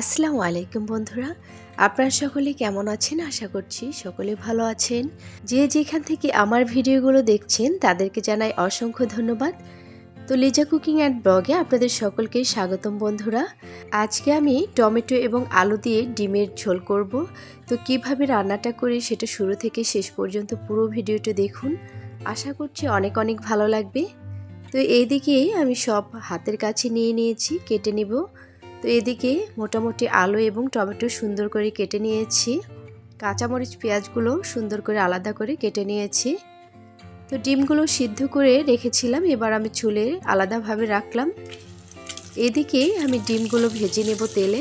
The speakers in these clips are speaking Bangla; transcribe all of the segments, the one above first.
আসসালামু আলাইকুম বন্ধুরা। আপনারা সকলে কেমন আছেন? আশা করছি সকলে ভালো আছেন। যে যেখান থেকে আমার ভিডিওগুলো দেখছেন, তাদেরকে জানাই অসংখ্য ধন্যবাদ। তো লিজা কুকিং অ্যান্ড ব্লগে আপনাদের সকলকে স্বাগতম বন্ধুরা। আজকে আমি টমেটো এবং আলু দিয়ে ডিমের ঝোল করব। তো কীভাবে রান্নাটা করি সেটা শুরু থেকে শেষ পর্যন্ত পুরো ভিডিওটা দেখুন। আশা করছি অনেক অনেক ভালো লাগবে। তো এইদিকে আমি সব হাতের কাছে নিয়ে নিয়েছি, কেটে নিব। তো এদিকে মোটামুটি আলু এবং টমেটো সুন্দর করে কেটে নিয়েছি। কাঁচামরিচ, পেঁয়াজগুলো সুন্দর করে আলাদা করে কেটে নিয়েছি। তো ডিমগুলো সিদ্ধ করে রেখেছিলাম, এবার আমি চুলে আলাদাভাবে রাখলাম। এদিকে আমি ডিমগুলো ভেজে নেব তেলে।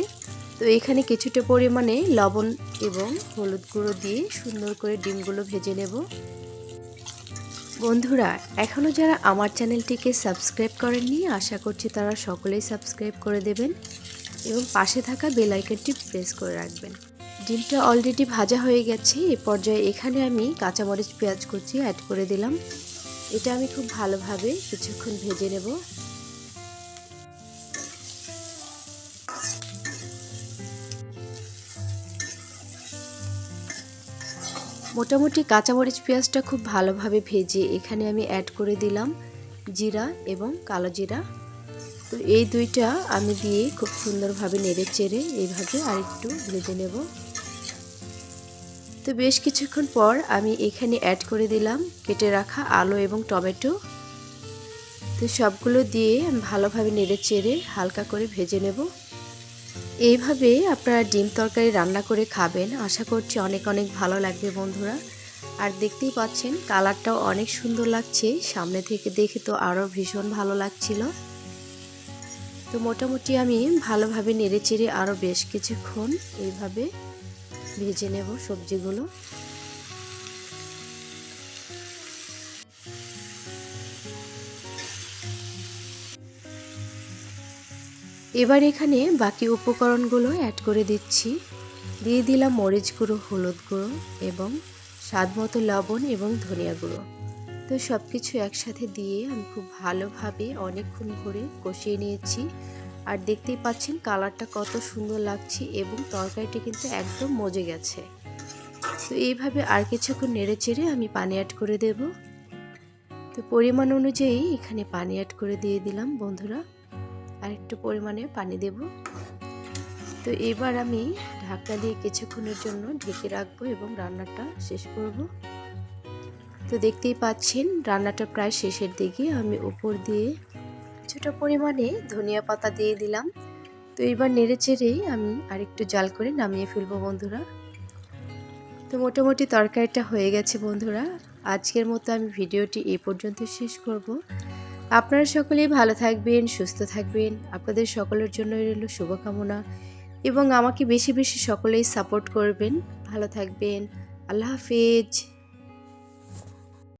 তো এখানে কিছুটা পরিমাণে লবণ এবং হলুদ গুঁড়ো দিয়ে সুন্দর করে ডিমগুলো ভেজে নেব। বন্ধুরা এখনও যারা আমার চ্যানেলটিকে সাবস্ক্রাইব করেননি, আশা করছি তারা সকলেই সাবস্ক্রাইব করে দেবেন। এবং পাশে থাকা বেল আইকনটি প্রেস করে রাখবেন। ডিমটা অলরেডি ভাজা হয়ে গেছে, এ পর্যায়ে এখানে আমি কাঁচামরিচ পেঁয়াজ কুচি অ্যাড করে দিলাম। এটা আমি খুব ভালোভাবে কিছুক্ষণ ভেজে নেব। মোটামুটি কাঁচামরিচ পেঁয়াজটা খুব ভালোভাবে ভেজে এখানে আমি অ্যাড করে দিলাম, জিরা এবং কালো জিরা। তো এই দুইটা আমি দিয়ে খুব সুন্দরভাবে নেড়ে চেড়ে এইভাবে আরেকটু ভেজে নেব। তো বেশ কিছুক্ষণ পর আমি এখানে অ্যাড করে দিলাম কেটে রাখা আলু এবং টমেটো। তো সবগুলো দিয়ে ভালোভাবে নেড়ে চেড়ে হালকা করে ভেজে নেব। এইভাবে আপনারা ডিম তরকারি রান্না করে খাবেন। আশা করছি অনেক অনেক ভালো লাগবে বন্ধুরা। আর দেখতেই পাচ্ছেন, কালারটাও অনেক সুন্দর লাগছে। সামনে থেকে দেখে তো আরও ভীষণ ভালো লাগছিল। তো মোটামুটি আমি ভালোভাবে নেড়ে চেড়ে আরও বেশ কিছুক্ষণ এইভাবে ভেজে নেব সবজিগুলো। এবার এখানে বাকি উপকরণগুলো অ্যাড করে দিচ্ছি। দিয়ে দিলাম মরিচ গুঁড়ো, হলুদ গুঁড়ো এবং স্বাদ মতো লবণ এবং ধনিয়া গুঁড়ো। তো সব কিছু একসাথে দিয়ে আমি খুব ভালোভাবে অনেকক্ষণ ধরে কষিয়ে নিয়েছি। আর দেখতেই পাচ্ছেন কালারটা কত সুন্দর লাগছে এবং তরকারিটি কিন্তু একদম মজে গেছে। তো এইভাবে আর কিছুক্ষণ নেড়ে চেড়ে আমি পানি অ্যাড করে দেব। তো পরিমাণ অনুযায়ী এখানে পানি অ্যাড করে দিয়ে দিলাম বন্ধুরা। আর একটু পরিমাণে পানি দেব। তো এবার আমি ঢাকা দিয়ে কিছুক্ষণের জন্য ঢেকে রাখব এবং রান্নাটা শেষ করব। তো দেখতেই পাচ্ছেন, রান্নাটা প্রায় শেষের দিকে। আমি উপর দিয়ে ছোট পরিমাণে ধনিয়া পাতা দিয়ে দিলাম। তো এবার নেড়ে চেড়েই আমি আরেকটু জাল করে নামিয়ে ফেলব বন্ধুরা। তো মোটামুটি তরকারিটা হয়ে গেছে বন্ধুরা। আজকের মতো আমি ভিডিওটি এই পর্যন্ত শেষ করব। আপনারা সকলেই ভালো থাকবেন, সুস্থ থাকবেন। আপনাদের সকলের জন্য রইল শুভকামনা। এবং আমাকে বেশি বেশি সকলেই সাপোর্ট করবেন। ভালো থাকবেন। আল্লাহ হাফেজ।